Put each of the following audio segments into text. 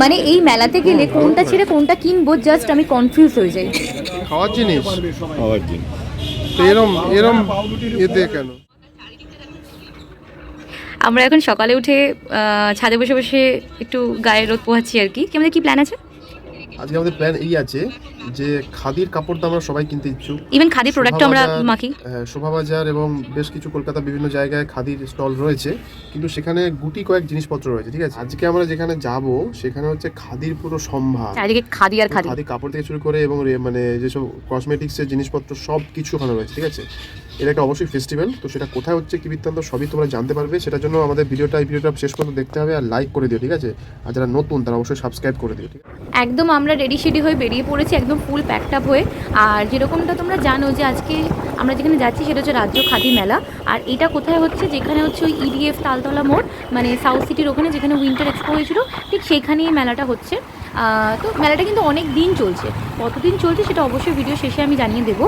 মানে এই মেলাতে গেলে কোনটা ছেড়ে কোনটা কিনবো জাস্ট আমি কনফিউজ হয়ে যাই। খাওয়ার জিনিস? খাওয়ার জিনিস। এরম এরম এতে কেন? আমরা এখন সকালে উঠে ছাদে বসে বসে একটু গায়ে রোদ পোহাচ্ছি আর কি। কি আমাদের কি প্ল্যান আছে? আজকে আমাদের প্ল্যান এই আছে যে খাদির কাপড় তো আমরা সবাই কিনতে ইচ্ছুক। ইভেন খাদি প্রোডাক্টও আমরা মাখি। হ্যাঁ, শোভাবাজার এবং বেশ কিছু কলকাতা বিভিন্ন জায়গায় খাদির স্টল রয়েছে। কিন্তু সেখানে গুটি কয়েক জিনিসপত্র রয়েছে ঠিক আছে? আজকে আমরা যেখানে যাব সেখানে হচ্ছে খাদির পুরো সম্ভার। চারিদিকে খাদি আর খাদি। খাদি কাপড় থেকে শুরু করে এবং মানে যেসব কসমেটিক্সের জিনিসপত্র সব কিছু ওখানে রয়েছে ঠিক আছে? এটা একটা অবশ্যই ফেস্টিভ্যাল তো সেটা কোথায় হচ্ছে, কি বৃত্তান্ত, সবই তোমরা জানতে পারবে। সেটার জন্য আমাদের ভিডিওটা, এই ভিডিওটা শেষ পর্যন্ত দেখতে হবে আর লাইক করে দিও, ঠিক আছে? আর যারা নতুন, তারা অবশ্যই সাবস্ক্রাইব করে দিও, ঠিক একদম আমরা রেডি শেডি হয়ে বেরিয়ে পড়েছি, একদম ফুল প্যাকড আপ হয়ে। আর যেরকমটা তোমরা জানো যে আজকে আমরা যেখানে যাচ্ছি সেটা হচ্ছে রাজ্য খাদি মেলা। আর এটা কোথায় হচ্ছে? যেখানে হচ্ছে ওই ইডিএফ তালতলা মোড় মানে সাউথ সিটির ওখানে যেখানে উইন্টার এক্সপো হয়েছিল, ঠিক সেখানেই মেলাটা হচ্ছে। তো মেলাটা কিন্তু অনেক দিন চলছে। কতদিন চলছে সেটা অবশ্যই ভিডিও শেষে আমি জানিয়ে দেবো।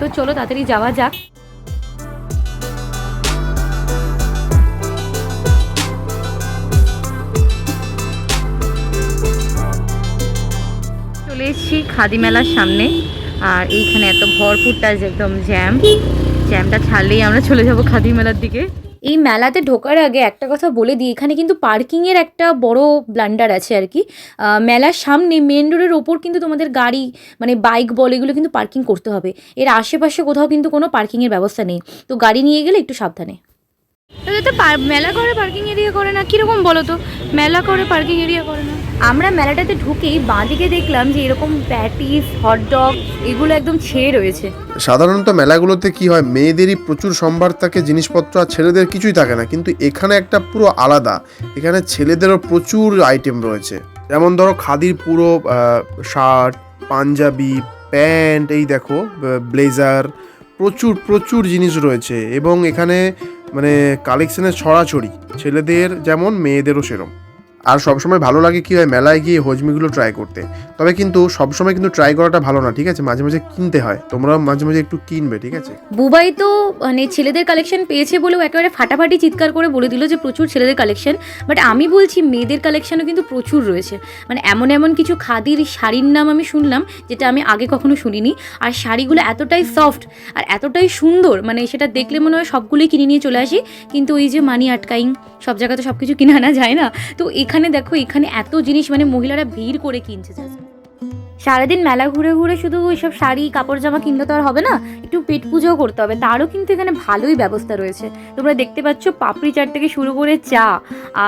তো চলো তাড়াতাড়ি যাওয়া যাক। চলে এসেছি খাদি মেলার সামনে। আর এইখানে এত ভরপুরটা যে একদম জ্যাম। জ্যামটা ছাড়লেই আমরা চলে যাব খাদি মেলার দিকে। এই মেলাতে ঢোকার আগে একটা কথা বলে দিই এখানে কিন্তু পার্কিংয়ের একটা বড় ব্লান্ডার আছে আর কি। মেলার সামনে মেন রোডের ওপর কিন্তু তোমাদের গাড়ি মানে বাইক বল এগুলো কিন্তু পার্কিং করতে হবে। এর আশেপাশে কোথাও কিন্তু কোনো পার্কিংয়ের ব্যবস্থা নেই। তো গাড়ি নিয়ে গেলে একটু সাবধানে। তো মেলা করে পার্কিং এরিয়া করে না? কীরকম বলো তো? মেলা করে পার্কিং এরিয়া করে না? আমরা মেলাটাতে ঢুকেই বাঁদিকে দেখলাম যে এরকম প্যাটিস হটডগ এগুলো একদম ছেয়ে রয়েছে। সাধারণত মেলাগুলোতে কি হয়, মেয়েদেরই প্রচুর সম্ভার থাকে, জিনিসপত্র আর ছেলেদের কিছুই থাকে না, কিন্তু এখানে একটা পুরো আলাদা। এখানে ছেলেদেরও প্রচুর আইটেম রয়েছে। যেমন ধরো খাদির পুরো শার্ট, পাঞ্জাবি, প্যান্ট, এই দেখো ব্লেজার, প্রচুর প্রচুর জিনিস রয়েছে। এবং এখানে মানে কালেকশনের ছড়াছড়ি, ছেলেদের যেমন, মেয়েদেরও সেরম। আর সবসময় ভালো লাগে কি হয়, মেলায় গিয়ে হজমিগুলো ট্রাই করতে। তবে কিন্তু সবসময় কিন্তু ট্রাই করাটা ভালো না, ঠিক আছে? মাঝে মাঝে কিনতে হয়, তোমরাও মাঝে মাঝে একটু কিনবে, ঠিক আছে? বুবাই তো মানে ছেলেদের কালেকশন পেয়েছে বলেও একেবারে ফাটাফাটি চিৎকার করে বলে দিল যে প্রচুর ছেলেদের কালেকশন বাট আমি বলছি মেয়েদের কালেকশনও কিন্তু প্রচুর রয়েছে। মানে এমন এমন কিছু খাদির শাড়ির নাম আমি শুনলাম, যেটা আমি আগে কখনো শুনিনি, আর শাড়িগুলো এতটাই সফট আর এতটাই সুন্দর মানে সেটা দেখলে মনে হয় সবগুলোই কিনে নিয়ে চলে আসি, কিন্তু ওই যে মানি আটকাইং, সব জায়গাতে সব কিছু কিনে আনা যায় না, তো এখানে দেখো, এখানে এত জিনিস মানে মহিলারা ভিড় করে কিনছে। সারাদিন মেলা ঘুরে ঘুরে শুধু ওইসব শাড়ি, কাপড়, জামা কিনলে তো আর হবে না, একটু পেট পুজোও করতে হবে। তারও কিন্তু এখানে ভালোই ব্যবস্থা রয়েছে। তোমরা দেখতে পাচ্ছ পাপড়ি চাট থেকে শুরু করে চা,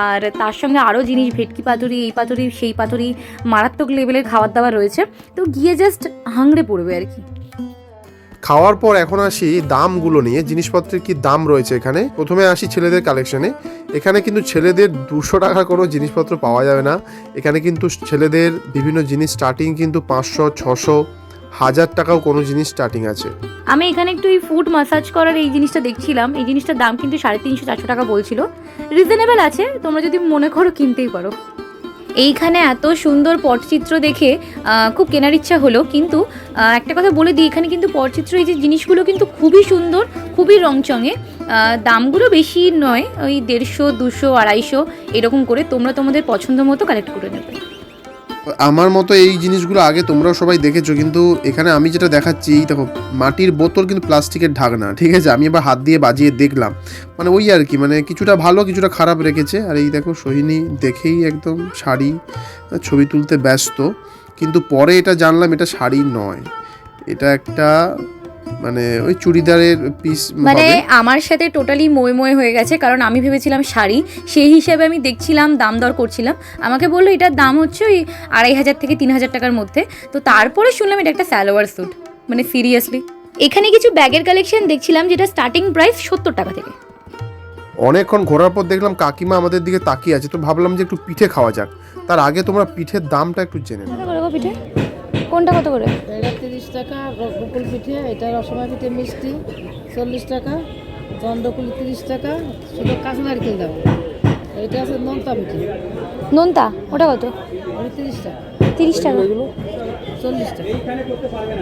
আর তার সঙ্গে আরও জিনিস, ভেটকি পাতুরি, এই পাতুরি, সেই পাতুরি, মারাত্মক লেভেলের খাবার দাবার রয়েছে। তো গিয়ে জাস্ট হাংড়ে পড়বে আর কি। খাওয়ার পর এখন আসি দামগুলো নিয়ে। জিনিসপত্রের কি দাম রয়েছে এখানে? প্রথমে আসি ছেলেদের কালেকশনে এখানে কিন্তু ছেলেদের দুশো টাকার কোনো জিনিসপত্র পাওয়া যাবে না। এখানে কিন্তু ছেলেদের বিভিন্ন জিনিস স্টার্টিং কিন্তু পাঁচশো, ছশো, হাজার টাকাও কোনো জিনিস স্টার্টিং আছে। আমি এখানে একটু এই ফুড মাসাজ করার এই জিনিসটা দেখছিলাম। এই জিনিসটার দাম কিন্তু সাড়ে তিনশো, চারশো টাকা বলছিল। রিজনেবল আছে, তোমরা যদি মনে করো কিনতেই পারো। এইখানে এত সুন্দর পটচিত্র দেখে খুব কেনার ইচ্ছা হলো, কিন্তু একটা কথা বলে দিই, এখানে কিন্তু পটচিত্র, এই যে জিনিসগুলো কিন্তু খুবই সুন্দর, খুবই রংচঙে দামগুলো বেশি নয়, ওই দেড়শো, দুশো, আড়াইশো, এরকম করে তোমরা তোমাদের পছন্দ মতো কালেক্ট করে নেবে। আমার মতো এই জিনিসগুলো আগে তোমরাও সবাই দেখেছ, কিন্তু এখানে আমি যেটা দেখাচ্ছি দেখো, মাটির বোতল কিন্তু প্লাস্টিকের ঢাকনা, ঠিক আছে? আমি এবার হাত দিয়ে বাজিয়ে দেখলাম। মানে ওই আর কি মানে কিছুটা ভালো, কিছুটা খারাপ রেখেছে। আর এই দেখো, সোহিনী দেখেই একদম শাড়ি ছবি তুলতে ব্যস্ত। কিন্তু পরে এটা জানলাম, এটা শাড়ি নয়। এটা একটা মানে ওই চুড়িদারের পিস মানে আমার সাথে টোটালি ময়ে ময়ে হয়ে গেছে কারণ আমি ভেবেছিলাম শাড়ি সেই হিসাবে আমি দেখছিলাম দাম দর করছিলাম। আমাকে বলল এটার দাম হচ্ছে ওই আড়াই হাজার থেকে তিন হাজার টাকার মধ্যে। তো তারপরে শুনলাম এটা একটা স্যালোয়ার স্যুট মানে সিরিয়াসলি এখানে কিছু ব্যাগের কালেকশন দেখছিলাম যেটা স্টার্টিং প্রাইস সত্তর টাকা থেকে। অনেকক্ষণ ঘোরার পর দেখলাম কাকিমা আমাদের দিকে তাকিয়ে আছে তো ভাবলাম যে একটু পিঠে খাওয়া যাক। তার আগে তোমরা পিঠের দামটা একটু জেনে নাও। পিঠে? কোনটা কত করে? এটা তিরিশ টাকা বকুল পিঠে এটা রসময় পিঠে মিষ্টি চল্লিশ টাকা চন্দ্রকুলি তিরিশ টাকা শুধু কাঁচা নারকেল দাম এটা আছে নোনতা পিঠে। নোনতা? ওটা কত? ওটা তিরিশ টাকা। তিরিশ টাকা। চল্লিশ টাকা।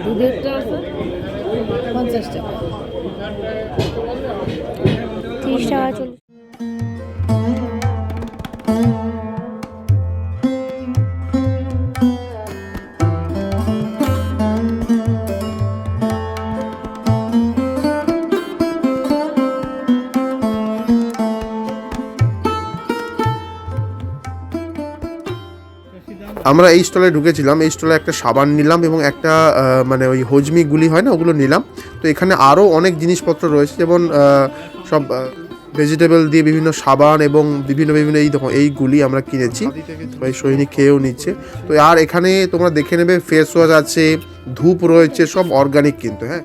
দুধেরটা আছে পঞ্চাশ টাকা। তিরিশ টাকা চল্লিশ আমরা এই স্টলে ঢুকেছিলাম, এই স্টলে একটা সাবান নিলাম এবং একটা মানে ওই হজমি গুলি হয় না, ওগুলো নিলাম। তো এখানে আরও অনেক জিনিসপত্র রয়েছে, যেমন সব ভেজিটেবল দিয়ে বিভিন্ন সাবান এবং বিভিন্ন বিভিন্ন এই দেখো এইগুলি আমরা কিনেছি। এই সৈনিক খেয়েও নিচ্ছে। তো আর এখানে তোমরা দেখে নেবে ফেস ওয়াশ আছে, ধূপ রয়েছে, সব অর্গানিক কিন্তু হ্যাঁ?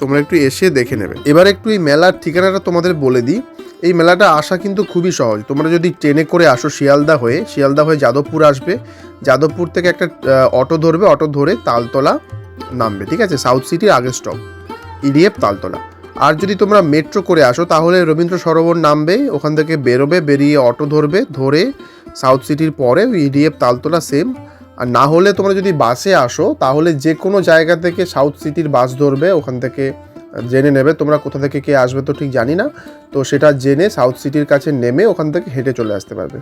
তোমরা একটু এসে দেখে নেবে। এবার একটু এই মেলার ঠিকানাটা তোমাদের বলে দিই। এই মেলাটা আসা কিন্তু খুবই সহজ। তোমরা যদি ট্রেনে করে আসো শিয়ালদা হয়ে শিয়ালদা হয়ে যাদবপুর আসবে। যাদবপুর থেকে একটা অটো ধরবে, অটো ধরে তালতলা নামবে, ঠিক আছে? সাউথ সিটির আগের স্টপ ইডিএফ তালতলা। আর যদি তোমরা মেট্রো করে আসো, তাহলে রবীন্দ্র সরোবর নামবে, ওখান থেকে বেরোবে, বেরিয়ে অটো ধরবে, ধরে সাউথ সিটির পরে ইডিএফ তালতলা সেম আর না হলে তোমরা যদি বাসে আসো, তাহলে যে কোনো জায়গা থেকে সাউথ সিটির বাস ধরবে, ওখান থেকে জেনে নেবে, তোমরা কোথা থেকে কে আসবে তো ঠিক জানি না। তো সেটা জেনে সাউথ সিটির কাছে নেমে ওখান থেকে হেঁটে চলে আসতে পারবে।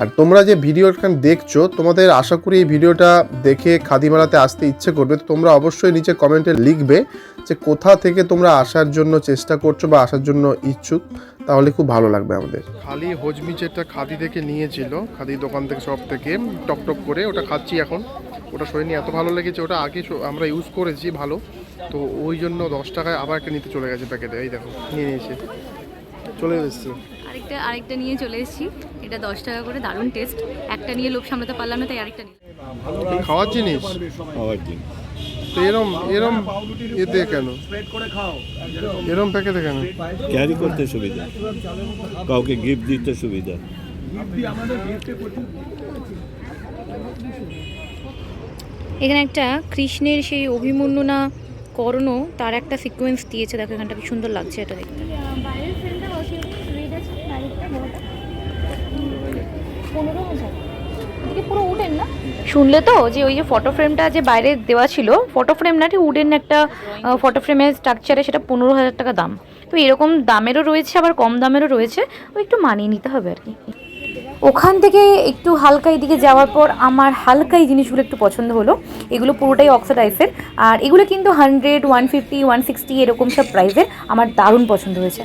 আর তোমরা যে ভিডিওটা দেখছ, তোমাদের আশা করি এই ভিডিওটা দেখে খাদিমালাতে আসতে ইচ্ছে করবে। তো তোমরা অবশ্যই নিচে কমেন্টে লিখবে যে কোথা থেকে তোমরা আসার জন্য চেষ্টা করছ বা আসার জন্য ইচ্ছুক। তাহলে খুব ভালো লাগবে আমাদের। খালি হজমি যেটা খাদি থেকে নিয়েছিল, খাদি দোকান থেকে সব থেকে টক টক করে ওটা খাচ্ছি এখন। ওটা শরীর এত ভালো লেগেছে, ওটা আগে আমরা ইউজ করেছি ভালো। তো ওই জন্য দশ টাকায় আবার একটা নিতে চলে গেছে প্যাকেটে এই দেখো নিয়ে নিয়েছে। চলে এসেছি। আরেকটা আরেকটা নিয়ে চলে এসেছি। এটা দশ টাকা করে দারুণ টেস্ট। একটা নিয়ে লোভ সামলাতে পারলাম না তাই আরেকটা নিয়ে খাওয়ার জিনিস? খাওয়ার তো এরম এরম এতে কেন? এরম প্যাকেটে কেন? ক্যারি করতে সুবিধা। কাউকে গিফট দিতে সুবিধা। এখানে একটা কৃষ্ণের সেই অভিমন্যু না কর্ণ তার একটা সিকোয়েন্স দিয়েছে, দেখো এখানটা কি সুন্দর লাগছে এটা দেখতে। শুনলে তো যে ওই যে ফটো ফ্রেমটা যে বাইরে দেওয়া ছিল ফটো ফ্রেম না, ঠিক উডেন একটা ফটো ফ্রেমের স্ট্রাকচারে সেটা পনেরো হাজার টাকা দাম। তো এরকম দামেরও রয়েছে, আবার কম দামেরও রয়েছে ও একটু মানিয়ে নিতে হবে আর কি। ওখান থেকে একটু হালকা এদিকে যাওয়ার পর আমার হালকা এই জিনিসগুলো একটু পছন্দ হলো। এগুলো পুরোটাই অক্সাডাইসের আর এগুলো কিন্তু hundred one fifty one sixty এরকম সব প্রাইসের আমার দারুণ পছন্দ হয়েছে।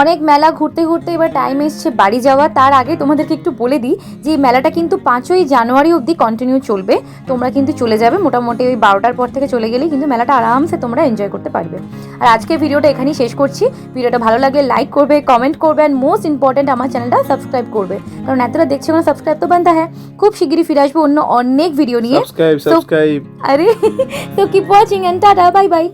অনেক মেলা ঘুরতে ঘুরতে এবার টাইম এসছে বাড়ি যাওয়া। তার আগে তোমাদেরকে একটু বলে দিই যে এই মেলাটা কিন্তু পাঁচই জানুয়ারি অবধি কন্টিনিউ চলবে। তোমরা কিন্তু চলে যাবে মোটামুটি ওই বারোটার পর থেকে চলে গেলেই কিন্তু মেলাটা আরামসে তোমরা এনজয় করতে পারবে। আর আজকে ভিডিওটা এখানেই শেষ করছি। ভিডিওটা ভালো লাগলে লাইক করবে কমেন্ট করবে অ্যান্ড মোস্ট ইম্পর্ট্যান্ট আমার চ্যানেলটা সাবস্ক্রাইব করবে। কারণ এতটা দেখছ না সাবস্ক্রাইব তো বান্ধা হ্যাঁ। খুব শিগগিরই ফিরে আসব অন্য অনেক ভিডিও নিয়ে। Subscribe subscribe. আরে তো keep watching and tata bye bye